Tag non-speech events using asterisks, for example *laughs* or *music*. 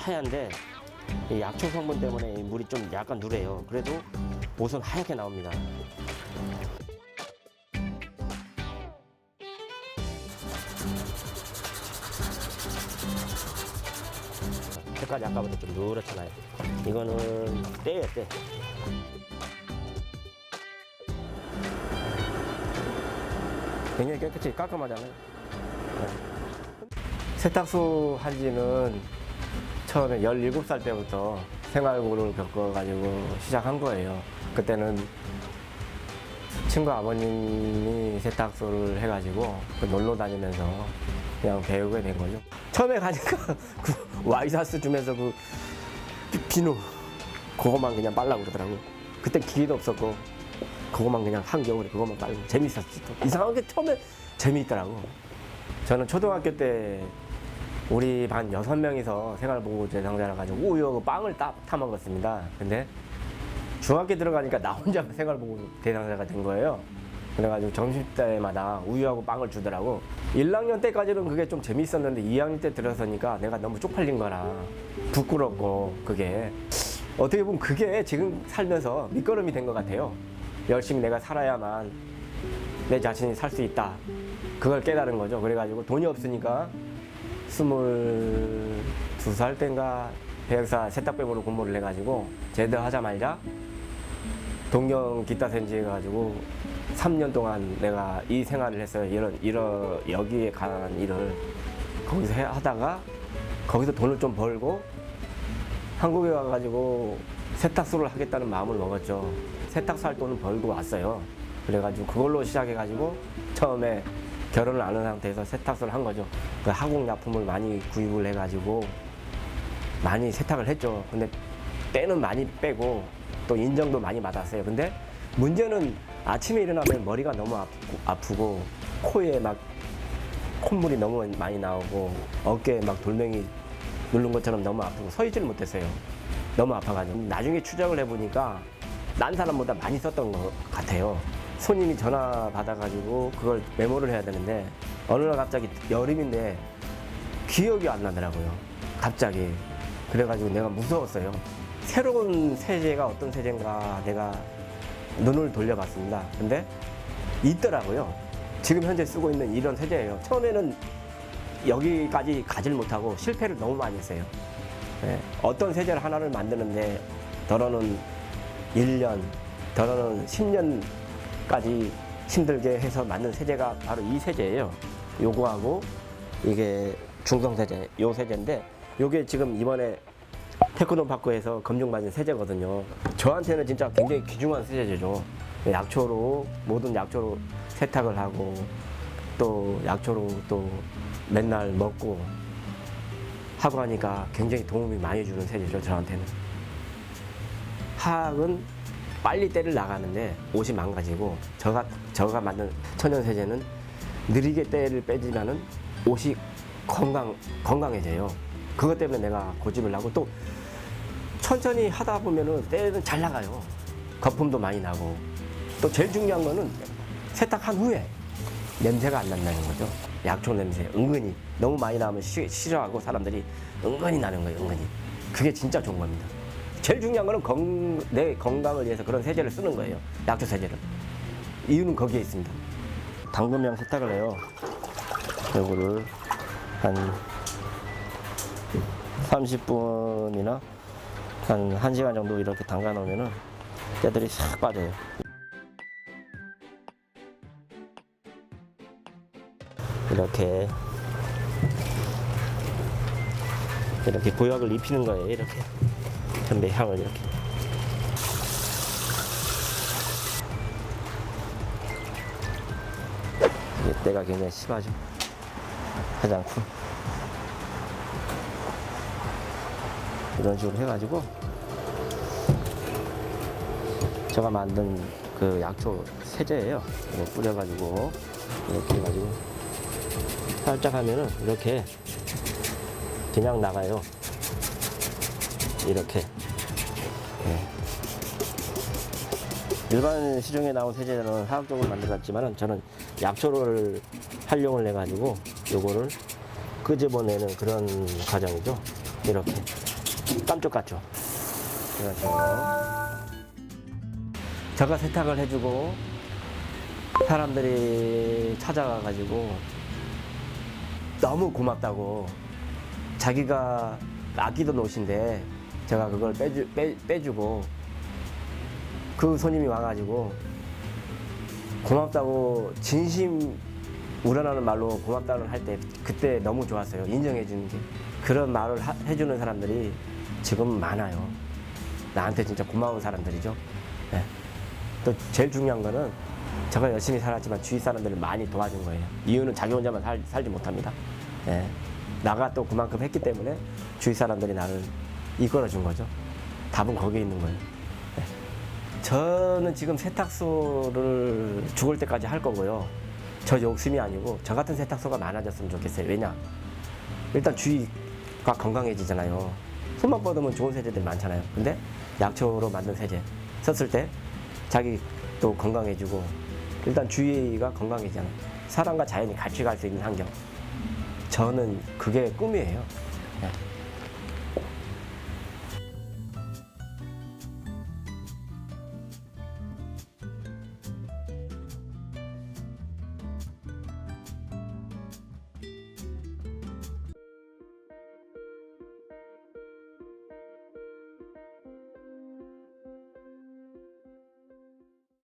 하얀데 이 약초 성분 때문에 이 물이 좀 약간 누래요. 그래도 옷은 하얗게 나옵니다. 색깔이 아까보다 좀 누렇잖아요. 이거는 때예요, 때. 굉장히 깨끗이 깔끔하잖아요. 네. 세탁소 한 지는 처음에 17살 때부터 생활고를 겪어가지고 시작한 거예요. 그때는 친구 아버님이 세탁소를 해가지고 그 놀러 다니면서 그냥 배우게 된 거죠. 처음에 가니까 *laughs* 그 와이셔츠 주면서 그 비- 비누 그것만 그냥 빨라고 그러더라고. 그때 기계도 없었고 그것만 그냥 한겨울에 그것만 빨고 재밌었지 또. 이상하게 처음에 재미있더라고. 저는 초등학교 때 우리 반 여섯 명이서 생활보호 대상자라 가지고 우유하고 빵을 따, 타 먹었습니다. 근데 중학교 들어가니까 나 혼자 *laughs* 생활보호 대상자가 된 거예요. 그래가지고 점심때마다 우유하고 빵을 주더라고. 1학년 때까지는 그게 좀 재밌었는데 2학년 때 들어서니까 내가 너무 쪽팔린 거라 부끄럽고 그게 어떻게 보면 그게 지금 살면서 밑거름이 된 것 같아요. 열심히 내가 살아야만 내 자신이 살 수 있다. 그걸 깨달은 거죠. 그래가지고 돈이 없으니까 스물두 살 땐가 배역사 세탁백으로 공부를 해가지고 제대하자마자 동경 기타 센지 해 가지고 3년 동안 내가 이 생활을 했어요. 이런, 이런, 여기에 관한 일을 거기서 해- 하다가 거기서 돈을 좀 벌고 한국에 와가지고 세탁소를 하겠다는 마음을 먹었죠. 세탁소 할 돈을 벌고 왔어요. 그래가지고 그걸로 시작해가지고 처음에 결혼을 안 한 상태에서 세탁소를 한 거죠. 그 하공약품을 많이 구입을 해가지고 많이 세탁을 했죠. 근데 때는 많이 빼고 또 인정도 많이 받았어요. 근데 문제는 아침에 일어나면 머리가 너무 아프고, 아프고 코에 막 콧물이 너무 많이 나오고 어깨에 막 돌멩이 누른 것처럼 너무 아프고 서 있지를 못했어요. 너무 아파가지고 나중에 추적을 해보니까 난 사람보다 많이 썼던 것 같아요. 손님이 전화 받아가지고 그걸 메모를 해야 되는데 어느 날 갑자기 여름인데 기억이 안 나더라고요. 갑자기. 그래가지고 내가 무서웠어요. 새로운 세제가 어떤 세제인가 내가 눈을 돌려봤습니다. 근데 있더라고요. 지금 현재 쓰고 있는 이런 세제예요. 처음에는 여기까지 가질 못하고 실패를 너무 많이 했어요. 예, 어떤 세제를 하나를 만드는데 덜어는 1년, 덜어는 10년 까지 힘들게 해서 만든 세제가 바로 이 세제예요. 요거하고 이게 중성 세제, 요 세제인데 요게 지금 이번에 테크노 파크에서 검증받은 세제거든요. 저한테는 진짜 굉장히 귀중한 세제죠. 약초로 모든 약초로 세탁을 하고 또 약초로 또 맨날 먹고 하고 하니까 굉장히 도움이 많이 주는 세제죠 저한테는. 화학은 빨리 때를 나가는데 옷이 망가지고 저가 저가 만든 천연 세제는 느리게 때를 빼지면은 옷이 건강 건강해져요. 그것 때문에 내가 고집을 하고 또 천천히 하다 보면은 때는 잘 나가요. 거품도 많이 나고 또 제일 중요한 거는 세탁한 후에 냄새가 안 난다는 거죠. 약초 냄새 은근히 너무 많이 나면 시- 싫어하고 사람들이 은근히 나는 거예요. 은근히 그게 진짜 좋은 겁니다. 제일 중요한 거는 건, 내 건강을 위해서 그런 세제를 쓰는 거예요. 약초 세제를. 이유는 거기에 있습니다. 당근명 세탁을 해요. 요거를 한 30분이나 한 1시간 정도 이렇게 담가 놓으면은 때들이 싹 빠져요. 이렇게 이렇게 보약을 입히는 거예요. 이렇게 현대 향을 이렇게. 이게 때가 굉장히 심하죠. 화장품. 이런 식으로 해가지고 제가 만든 그 약초 세제예요. 이거 뿌려가지고 이렇게 해가지고 살짝 하면은 이렇게 그냥 나가요. 이렇게. 예. 일반 시중에 나온 세제는 화학적으로 만들었지만은 저는 약초를 활용을 해가지고 요거를 그 끄집어내는 그런 과정이죠. 이렇게 깜짝 같죠. 제가 세탁을 해주고 사람들이 찾아가가지고 너무 고맙다고 자기가 아끼던 옷인데 제가 그걸 빼주, 빼, 빼주고 그 손님이 와가지고 고맙다고 진심 우러나는 말로 고맙다는 할 때 그때 너무 좋았어요. 인정해 주는 게. 그런 말을 하- 해주는 사람들이 지금 많아요. 나한테 진짜 고마운 사람들이죠. 네. 또 제일 중요한 거는 제가 열심히 살았지만 주위 사람들을 많이 도와준 거예요. 이유는 자기 혼자만 살, 살지 못합니다. 예. 나가 또 그만큼 했기 때문에 주위 사람들이 나를 이끌어 준 거죠. 답은 거기에 있는 거예요. 예. 저는 지금 세탁소를 죽을 때까지 할 거고요. 저 욕심이 아니고 저 같은 세탁소가 많아졌으면 좋겠어요. 왜냐? 일단 주위가 건강해지잖아요. 손만 뻗으면 좋은 세제들이 많잖아요. 근데 약초로 만든 세제 썼을 때 자기 또 건강해지고 일단 주위가 건강해지잖아요. 사람과 자연이 같이 갈 수 있는 환경. 저는 그게 꿈이에요. 네.